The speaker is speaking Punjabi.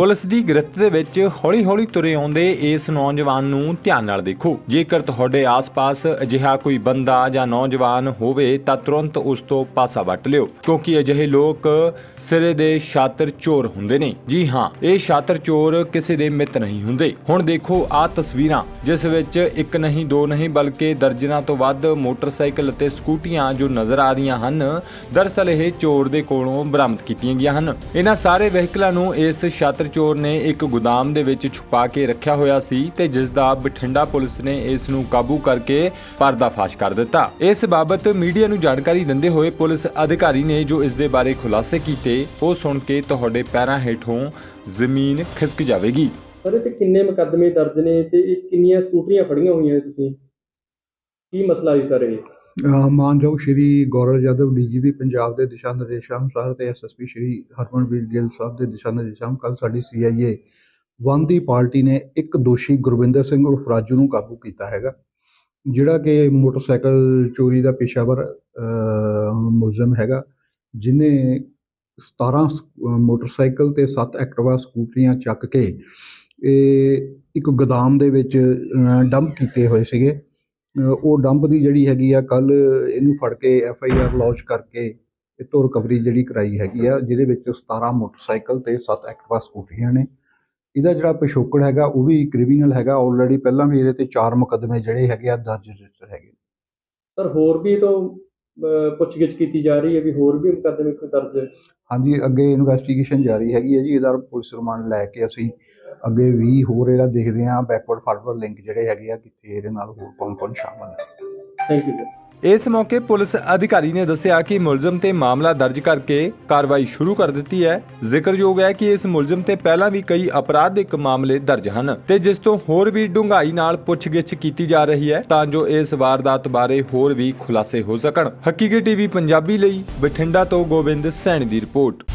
ਪੁਲਿਸ ਦੀ ਗ੍ਰਿਫਤ ਦੇ ਵਿੱਚ ਹੌਲੀ-ਹੌਲੀ ਤੁਰੇ ਆਉਂਦੇ ਇਸ ਨੌਜਵਾਨ ਨੂੰ ਧਿਆਨ ਨਾਲ ਦੇਖੋ। ਜੇਕਰ ਤੁਹਾਡੇ ਆਸ-ਪਾਸ ਅਜਿਹਾ ਕੋਈ ਬੰਦਾ ਜਾਂ ਨੌਜਵਾਨ ਹੋਵੇ, ਤਾਂ ਤੁਰੰਤ ਉਸ ਤੋਂ ਪਾਸਾ ਵੱਟ ਲਿਓ, ਕਿਉਂਕਿ ਅਜਿਹੇ ਲੋਕ ਸਿਰੇ ਦੇ ਸ਼ਾਤਰ ਚੋਰ ਹੁੰਦੇ ਨੇ। ਜੀ ਹਾਂ, ਇਹ ਸ਼ਾਤਰ ਚੋਰ ਕਿਸੇ ਦੇ ਮਿੱਤ ਨਹੀਂ ਹੁੰਦੇ। ਹੁਣ ਦੇਖੋ ਆਹ ਤਸਵੀਰਾਂ, ਜਿਸ ਵਿੱਚ ਇੱਕ ਨਹੀਂ, ਦੋ ਨਹੀਂ, ਬਲਕਿ ਦਰਜਨਾਂ ਤੋਂ ਵੱਧ ਮੋਟਰਸਾਈਕਲ ਅਤੇ ਸਕੂਟੀਆਂ ਜੋ ਨਜ਼ਰ ਆ ਰਹੀਆਂ ਹਨ ਦਰਅਸਲ ਇਹ ਚੋਰ ਦੇ ਕੋਲੋਂ ਬਰਾਮਦ ਕੀਤੀਆਂ ਗਈਆਂ ਹਨ। ਇਹਨਾਂ ਸਾਰੇ ਵਹੀਕਲਾਂ ਨੂੰ ਇਸ ਸ਼ਾਤਰ ਚੋਰ ਨੇ ਇੱਕ ਗੋਦਾਮ ਦੇ ਵਿੱਚ ਛੁਪਾ ਕੇ ਰੱਖਿਆ ਹੋਇਆ ਸੀ ਤੇ ਜਿਸ ਦਾ ਬਠਿੰਡਾ ਪੁਲਿਸ ਨੇ ਇਸ ਨੂੰ ਕਾਬੂ ਕਰਕੇ ਪਰਦਾਫਾਸ਼ ਕਰ ਦਿੱਤਾ। ਇਸ ਬਾਬਤ ਮੀਡੀਆ ਨੂੰ ਜਾਣਕਾਰੀ ਦਿੰਦੇ ਹੋਏ ਪੁਲਿਸ ਅਧਿਕਾਰੀ ਨੇ ਜੋ ਇਸ ਦੇ ਬਾਰੇ ਖੁਲਾਸੇ ਕੀਤੇ, ਉਹ ਸੁਣ ਕੇ ਤੁਹਾਡੇ ਪੈਰਾਂ ਹੇਠੋਂ ਜ਼ਮੀਨ ਖਿਸਕ ਜਾਵੇਗੀ। ਸਰ ਤੇ ਕਿੰਨੇ ਮੁਕੱਦਮੇ ਦਰਜ ਨੇ ਤੇ ਇਹ ਕਿੰਨੀਆਂ ਸਕੂਟਰੀਆਂ ਫੜੀਆਂ ਹੋਈਆਂ ਨੇ ਤੁਸੀਂ? ਕੀ ਮਸਲਾ ਹੈ ਸਰ ਇਹ? ਮਾਨਯੋਗ ਸ਼੍ਰੀ ਗੌਰਵ ਯਾਦਵ ਡੀਜੀਪੀ ਪੰਜਾਬ ਦੇ ਦਿਸ਼ਾ ਨਿਰਦੇਸ਼ਾਂ ਅਨੁਸਾਰ ਤੇ ਐਸਐਸਪੀ ਸ਼੍ਰੀ ਹਰਮਨਵੀਰ ਗਿੱਲ ਸਾਹਿਬ ਦੇ ਦਿਸ਼ਾ ਨਿਰਦੇਸ਼ਾਂ ਕੱਲ ਸਾਡੀ ਸੀਆਈਏ ਵਨ ਦੀ ਪਾਰਟੀ ਨੇ ਇੱਕ ਦੋਸ਼ੀ ਗੁਰਵਿੰਦਰ ਸਿੰਘ ਉਰਫ ਰਾਜੂ ਨੂੰ ਕਾਬੂ ਕੀਤਾ ਹੈਗਾ, ਜਿਹੜਾ ਕਿ ਮੋਟਰਸਾਈਕਲ ਚੋਰੀ ਦਾ ਪੇਸ਼ਾਵਰ ਮੁਲਜ਼ਮ ਹੈਗਾ, ਜਿਨੇ 17 ਸ- ਮੋਟਰਸਾਈਕਲ ਤੇ 7 ਐਕਟਿਵਾ ਸਕੂਟਰੀਆਂ ਚੱਕ ਕੇ ਇਹ ਇੱਕ ਗੋਦਾਮ ਦੇ ਵਿੱਚ ਡੰਪ ਕੀਤੇ ਹੋਏ ਸੀਗੇ। ਉਹ ਡੰਪ ਦੀ ਜਿਹੜੀ ਹੈਗੀ ਆ ਕੱਲ ਇਹਨੂੰ ਫੜ ਕੇ ਐਫ ਆਈ ਆਰ ਲੌਂਚ ਕਰਕੇ ਇਹ ਤੋਂ ਰਿਕਵਰੀ ਜਿਹੜੀ ਕਰਾਈ ਹੈਗੀ ਆ, ਜਿਹਦੇ ਵਿੱਚ 17 ਮੋਟਰਸਾਈਕਲ ਤੇ 7 ਐਕਟਿਵਾ ਸਕੂਟਰੀਆਂ ਨੇ। ਇਹਦਾ ਜਿਹੜਾ ਪਿਛੋਕੜ ਹੈਗਾ, ਉਹ ਵੀ ਕ੍ਰਿਮੀਨਲ ਹੈਗਾ ਆਲਰੇਡੀ ਪਹਿਲਾਂ ਵੀ ਇਹਦੇ ਤੇ 4 ਮੁਕੱਦਮੇ ਜਿਹੜੇ ਹੈਗੇ ਆ, ਦਰਜ ਰਜਿਸਟਰ ਹੈਗੇ ਸਰ ਹੋਰ ਵੀ ਤੋਂ ਪੁੱਛਗਿੱਛ ਕੀਤੀ ਜਾ ਰਹੀ ਹੈ ਵੀ ਹੋਰ ਵੀ ਮੁਕੱਦਮੇ ਕੋਈ ਦਰਜ ਹਾਂਜੀ ਅੱਗੇ ਇਨਵੈਸਟੀਗੇਸ਼ਨ ਜਾਰੀ ਹੈਗੀ ਹੈ ਜੀ ਇਹਦਾ ਪੁਲਿਸ ਰਿਮਾਂਡ ਲੈ ਕੇ ਅਸੀਂ ਅੱਗੇ ਵੀ ਹੋਰ ਇਹਦਾ ਦੇਖਦੇ ਹਾਂ ਬੈਕਵਰਡ ਫਾਰਵਰਡ ਲਿੰਕ ਜਿਹੜੇ ਹੈਗੇ ਆ ਕਿੱਥੇ ਇਹਦੇ ਨਾਲ ਹੋਰ ਕੌਣ ਕੌਣ ਸ਼ਾਮਲ ਹੈ। ਥੈਂਕ ਯੂ ਇਸ ਮੌਕੇ ਪੁਲਿਸ ਅਧਿਕਾਰੀ ਨੇ ਦੱਸਿਆ ਕਿ ਮੁਲਜ਼ਮ ਤੇ ਮਾਮਲਾ ਦਰਜ ਕਰਕੇ ਕਾਰਵਾਈ ਸ਼ੁਰੂ ਕਰ ਦਿੱਤੀ ਹੈ। ਜ਼ਿਕਰਯੋਗ ਹੈ ਕਿ ਇਸ ਮੁਲਜ਼ਮ ਤੇ ਪਹਿਲਾਂ ਵੀ ਕਈ ਅਪਰਾਧਿਕ ਮਾਮਲੇ ਦਰਜ ਹਨ ਤੇ ਜਿਸ ਤੋਂ ਹੋਰ ਵੀ ਡੂੰਘਾਈ ਨਾਲ ਪੁੱਛਗਿੱਛ ਕੀਤੀ ਜਾ ਰਹੀ ਹੈ ਤਾਂ ਜੋ ਇਸ ਵਾਰਦਾਤ ਬਾਰੇ ਹੋਰ ਵੀ ਖੁਲਾਸੇ ਹੋ ਸਕਣ। ਹਕੀਕੀ ਟੀਵੀ ਪੰਜਾਬੀ ਲਈ ਬਠਿੰਡਾ ਤੋਂ ਗੋਬਿੰਦ ਸੈਣੀ ਦੀ ਰਿਪੋਰਟ।